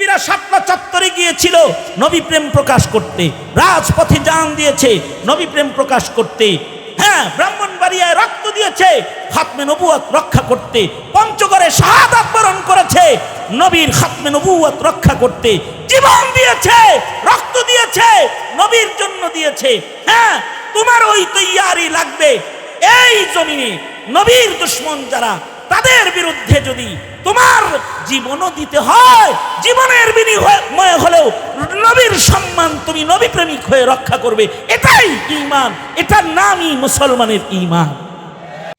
নবীরা সাতটা চত্বরে গিয়েছিল, নবী প্রেম প্রকাশ করতে। রাজপথে জান দিয়েছে, নবী প্রেম প্রকাশ করতে। হ্যাঁ ব্রাহ্মণবাড়িয়ায় রক্ত দিয়েছে, খাতমে নবুয়ত রক্ষা করতে। পঞ্চগড়ে শাহাদাত বরণ করেছে, নবীর খাতমে নবুয়ত রক্ষা করতে। জীবন দিয়েছে, রক্ত দিয়েছে, নবীর জন্য দিয়েছে। হ্যাঁ তোমার ওই তৈয়ারি লাগবে। এই জমিনে নবীর দুশ্মন যারা তাদের বিরুদ্ধে যদি তোমার জীবনও দিতে হয়, জীবনের বিনিময় হলেও নবীর সম্মান তুমি নবী প্রেমিক হয়ে রক্ষা করবে, এটাই ঈমান, এটার নামই মুসলমানের ঈমান।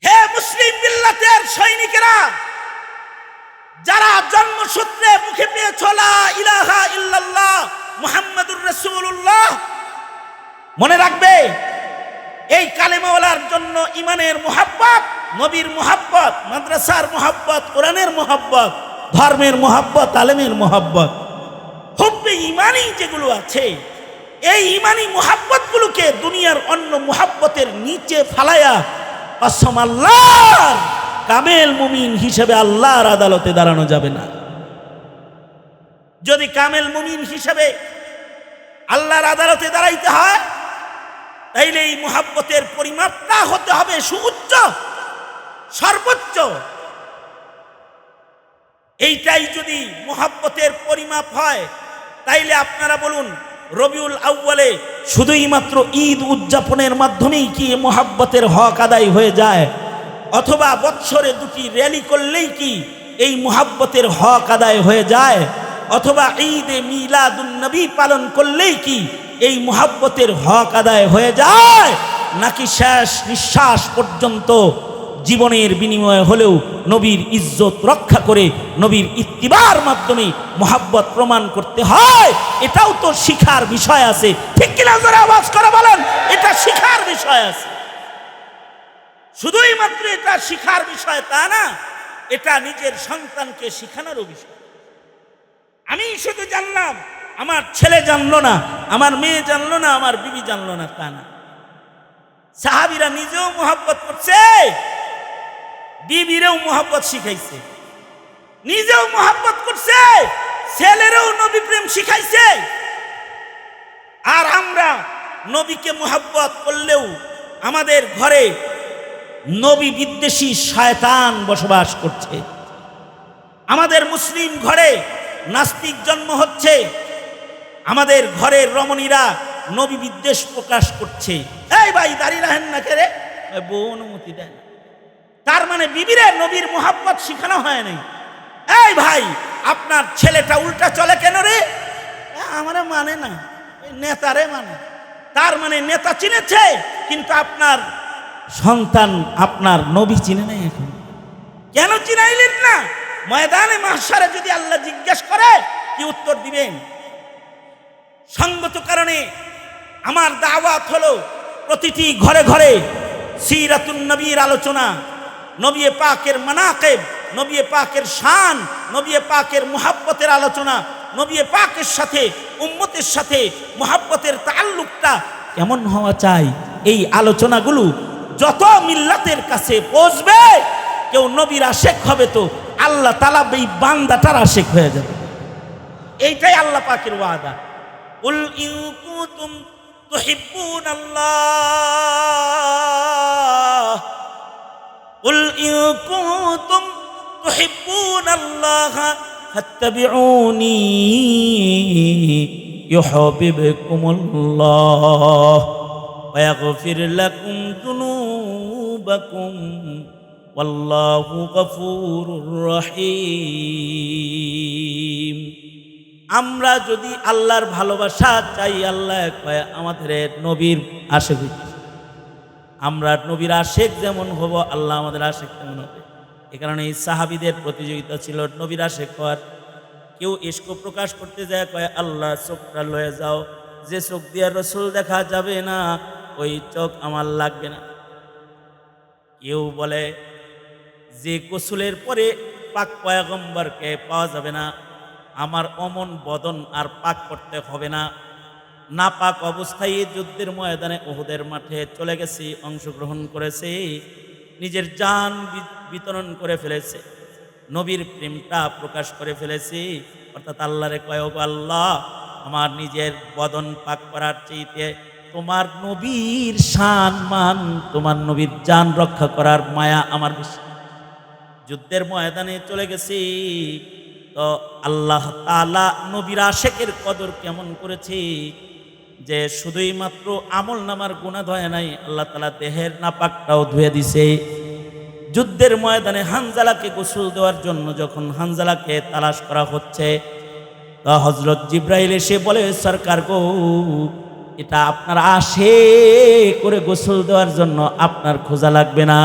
হে মুসলিম মিল্লাতের সৈনিকেরা, যারা জন্মসূত্রে মুখে পেয়েছ ইলাহা ইল্লাল্লাহ মুহাম্মাদুর রাসূলুল্লাহ মনে রাখবে, এই কালেমাওয়ালার জন্য ইমানের মোহাব্বত নবীর মোহাব্বত, মাদ্রাসার মোহাব্বত, কোরআনের মোহাব্বত, ধর্মের মোহাব্বত আলেমের মোহাব্বত। হুব্বে ইমানই যেগুলো আছে, এই ইমানি মোহাব্বতগুলোকে দুনিয়ার অন্য মোহাব্বতের নিচে ফালায়া কসম আল্লাহর কামেল মুমিন হিসেবে আল্লাহর আদালতে দাঁড়ানো যাবে না। যদি কামেল মুমিন হিসেবে আল্লাহর আদালতে দাঁড়াইতে হয়, তাইলে এই মোহাব্বতের পরিমাপটা হতে হবে সুউচ্চ সর্বোচ্চ। এইটাই যদি মোহাব্বতের পরিমাপ হয়, তাইলে আপনারা বলুন, রবিউল আউ্বালে শুধুই মাত্র ঈদ উদযাপনের মাধ্যমেই কি মোহাব্বতের হক আদায় হয়ে যায়? অথবা বৎসরে দুটি র্যালি করলেই কি এই মোহাব্বতের হক আদায় হয়ে যায়? অথবা ঈদে মিলাদুন্নবী পালন করলেই কি এই মোহাব্বতের হক আদায় হয়ে যায়? নাকি শেষ নিঃশ্বাস পর্যন্ত জীবনের বিনিময়ে হলেও নবীর ইজ্জত রক্ষা করে নবীর ইত্তিবার মাধ্যমে মোহাব্বত প্রমাণ করতে হয়। এটাও তো শিখার বিষয় আছে। ঠিক কিনা জোরে আওয়াজ করে বলেন, এটা শিখার বিষয় আছে। শুধুই মাত্র এটা শিখার বিষয় তা না, এটা নিজের সন্তানকে শিখানোরও বিষয়। আমি শুধু জানলাম, আমার ছেলে জানলো না, আমার মেয়ে জানলো না, আমার বিবি জানলো না তা না। সাহাবিরা নিজেও মোহাব্বত করছে। বিবিরেও মোহাব্বত শিখাইছে। নিজেও মোহাব্বত করছে, ছেলেরও নবী প্রেম শিখাইছে। আর আমরা নবীকে মোহাব্বত করলেও আমাদের ঘরে নবী বিদ্বেষী শয়তান বসবাস করছে। আমাদের মুসলিম ঘরে নাস্তিক জন্ম হচ্ছে। আমাদের ঘরের রমণীরা নবী বিদ্বেষ প্রকাশ করছে। এই ভাই দাঁড়িয়ে রাখেন না কে রে? বউ অনুমতি দেয় না। তার মানে বিবিরে নবীর মোহাব্বত শিখানো হয় নাই এই ভাই, আপনার ছেলেটা উল্টা চলে কেন রে? আমারে মানে না নেতারে মানে। তার মানে নেতা চিনেছে, কিন্তু আপনার সন্তান আপনার নবী চিনে নাই এখন। কেন চিনাইলেন না? ময়দানে মাসারে যদি আল্লাহ জিজ্ঞেস করে, কি উত্তর দিবেন? সঙ্গত কারণে আমার দাওয়াত হলো প্রতিটি ঘরে ঘরে সিরাতুন নবীর আলোচনা। নবী পাকের মানাকেব, নবী পাকের শান, নবী পাকের মুহাব্বতের আলোচনা, নবী পাকের সাথে, উম্মতের সাথে, মুহাব্বতের তাল্লুকটা কেমন হওয়া চাই? এই আলোচনাগুলো যত মিল্লাতের কাছে পৌঁছবে, কেউ নবীর আশেক হবে তো আল্লাহ তালা এই বান্দাটার আশেক হয়ে যাবে। এইটাই আল্লাহ পাকের ওয়াদা। উল you Kutum তুহিব্বুন Allah ul you Kutum তুহিব্বুন আল্লাহ ফাত্তাবিউনি يحببكم الله ويغفر لكم ذنوبكم والله غفور رحيم আমরা যদি আল্লাহর ভালোবাসা চাই আল্লাহ কয় আমাদের নবীর আশেক হইতে হবে। আমরা নবীর আশেক যেমন হব, আল্লাহ আমাদের আশেখ তেমন হবে। এ কারণে এই সাহাবিদের প্রতিযোগিতা ছিল নবীর আশেক হওয়ার। কেউ ইস্ক প্রকাশ করতে যায়, কয়, আল্লাহ, চোখটা লয়ে যাও। যে চোখ দিয়ে রসুল দেখা যাবে না, ওই চোখ আমার লাগবে না। কেউ বলে, যে গোসলের পরে পাক পয়াগম্বরকে পাওয়া যাবে না, আমার অমন বদন আর পাক করতে হবে না। না পাক অবস্থায় যুদ্ধের ময়দানে ওহুদের মাঠে চলে গেছি, অংশগ্রহণ করেছে, নিজের বি- বিতরণ করে ফেলেছে, নবীর প্রেমটা প্রকাশ করে ফেলেছি, অর্থাৎ আল্লাহরে কয় "ওগো আল্লাহ, আমার নিজের বদন পাক করার চাইতে তোমার নবীর শান মান, তোমার নবীর যান রক্ষা করার মায়া আমার বেশি। যুদ্ধের ময়দানে চলে গেছি, তো আল্লাহ তালা নবীর আশেকের কদর কেমন করেছে যে শুধুই মাত্র আমল নামার গুণা ধয় নাই, আল্লাহ তালা দেহের নাপাকটাও ধুয়ে দিছে। যুদ্ধের ময়দানে হানজালাকে গোসল দেওয়ার জন্য যখন হানজালাকে তালাশ করা হচ্ছে, তা হজরত জিব্রাইল এসে বলে, সরকার গো, এটা আপনার আসে করে গোসল দেওয়ার জন্য আপনার খোঁজা লাগবে না।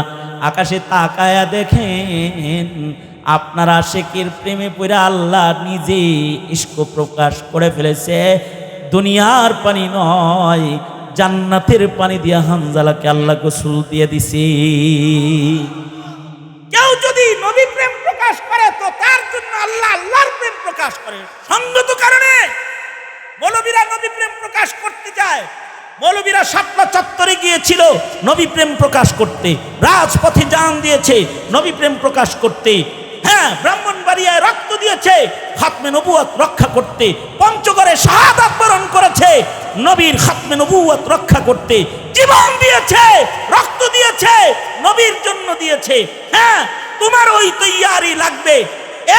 আকাশে তাকায়া দেখেন, আপনার আশেকের প্রেমে পড়ে আল্লাহ নিজে ইস্ক প্রকাশ করে ফেলেছে। দুনিয়ার পানি নয়, জান্নাতের পানি দিয়ে হানজালাকে আল্লাহ গোসল দিয়ে দিছে। কেউ যদি নবী প্রেম প্রকাশ করে, তো তার জন্য আল্লাহ আল্লাহর প্রেম প্রকাশ করে। সঙ্গত কারণে মৌলবীরা নবী প্রেম প্রকাশ করতে যায়। মৌলবীরা সাতলা চত্বরে গিয়েছিল নবী প্রেম প্রকাশ করতে। রাজপথে জান দিয়েছে নবী প্রেম প্রকাশ করতে। হ্যাঁ ব্রাহ্মণবাড়িয়ায় রক্ত দিয়েছে। খাতমে নবুয়াত রক্ষা করতে পঞ্চগড়ে শাহাদাত বরণ করেছে। নবীর খাতমে নবুয়াত রক্ষা করতে জীবন দিয়েছে, রক্ত দিয়েছে, নবীর জন্য দিয়েছে। হ্যাঁ তোমার ওই তৈয়ারি লাগবে।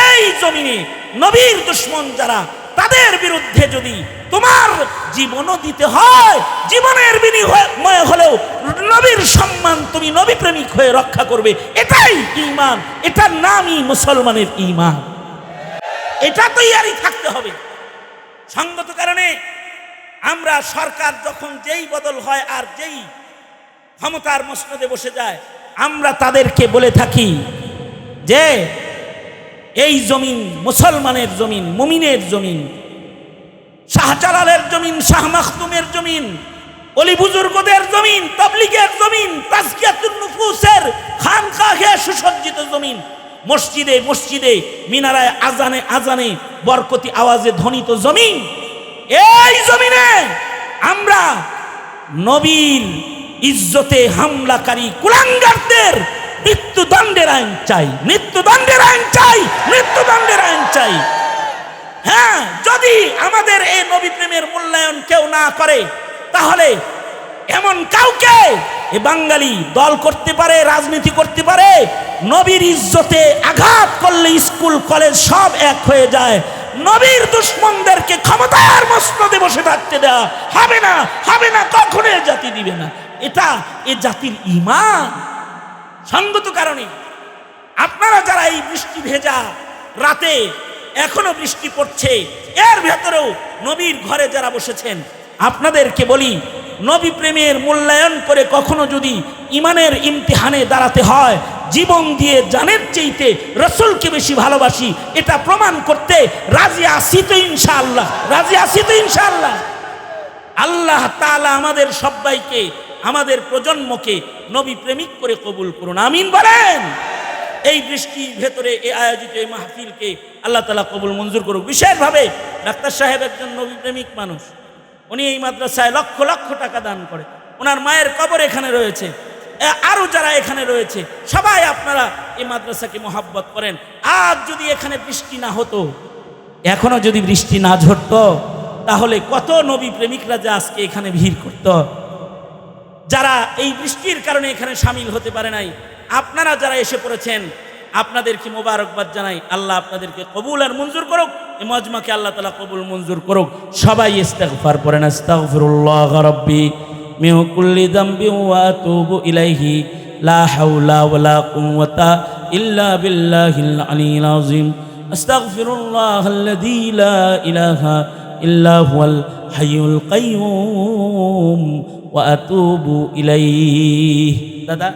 এই জমিনে নবীর দুশ্মন যারা তাদের বিরুদ্ধে যদি তোমার জীবনও দিতে হয়, জীবনের বিনিময় হলেও নবীর সম্মান তুমি নবী প্রেমিক হয়ে রক্ষা করবে, এটাই ঈমান, এটার নামই মুসলমানের ঈমান। এটা তৈয়ারি থাকতে হবে। সঙ্গত কারণে আমরা সরকার যখন যেই বদল হয় আর যেই ক্ষমতার মসনদে বসে যায়, আমরা তাদেরকে বলে থাকি যে এই জমিন মুসলমানের জমিন, মুমিনের জমিন, শাহজালালের জমিন, শাহ মাখতুমের জমিন, অলি বুজুর্গদের জমিন, তাবলিগের জমিন, তাজকিয়াতুন নুফুসের খানকাহে সুসজ্জিত জমিন, মসজিদে মসজিদে, মিনারায় আজানে আজানে বরকতি আওয়াজে ধ্বনিত জমিন। এই জমিনে আমরা নবীর ইজ্জতে হামলাকারী কুলাঙ্গারদের মৃত্যুদণ্ডের আইন চাই, মৃত্যুদণ্ডের আইন চাই, মৃত্যুদণ্ডের আইন চাই। হ্যাঁ যদি আমাদের এই নবী প্রেমের মূল্যায়ন কেউ না করে, তাহলে এমন কাউকে এ বাঙালি দল করতে পারে, রাজনীতি করতে পারে, নবীর ইজ্জতে আঘাত করলে স্কুল, কলেজ সব এক হয়ে যায়। নবীর দুশ্মনদেরকে ক্ষমতার মসনদে বসে থাকতে দেওয়া হবে না হবে না কখনো জাতি দিবে না। এটা এ জাতির ইমান। সঙ্গত কারণে আপনারা যারা এই বৃষ্টি ভেজা রাতে এখনও বৃষ্টি পড়ছে, এর ভেতরেও নবীর ঘরে যারা বসেছেন, আপনাদেরকে বলি, নবী প্রেমের মূল্যায়ন করে কখনো যদি ইমানের ইমতিহানে দাঁড়াতে হয়, জীবন দিয়ে জানের চেইতে রসুলকে বেশি ভালোবাসি, এটা প্রমাণ করতে রাজি আসি তো ইনশাআল্লাহ, রাজি আসি তো ইনশাআল্লাহ। আল্লাহ তালা আমাদের সবাইকে আমাদের প্রজন্মকে নবী প্রেমিক করে কবুল করুন। আমিন বলেন। এই বৃষ্টির ভেতরে, এই আয়োজিত এই মাহফিলকে আল্লাহ তালা কবুল মঞ্জুর করুক। বিশেষভাবে ডাক্তার সাহেব একজন নবী প্রেমিক মানুষ। উনি এই মাদ্রাসায় লক্ষ লক্ষ টাকা দান করে। ওনার মায়ের কবর এখানে রয়েছে। আরও যারা এখানে রয়েছে, সবাই আপনারা এই মাদ্রাসাকে মোহাব্বত করেন। আজ যদি এখানে বৃষ্টি না হতো, এখনও যদি বৃষ্টি না ঝরতো, তাহলে কত নবী প্রেমিকরা যে আজকে এখানে ভিড় করতো। যারা এই বৃষ্টির কারণে এখানে সামিল হতে পারে নাই, আপনারা যারা এসে পড়েছেন আপনাদেরকে মোবারকবাদ জানাই? আল্লাহ আপনাদেরকে কবুল আর মঞ্জুর করুক এই মজমাকে আল্লাহ তালা কবুল মঞ্জুর করুক। সবাই ইস্তেগফার পড়েন, আস্তাগফিরুল্লাহ রাব্বি মিন কুল্লি যামবি ওয়া আতুবু ইলাইহি, লা লা ইলাহা ওয়া আতুবু ইলাইহি। দাদা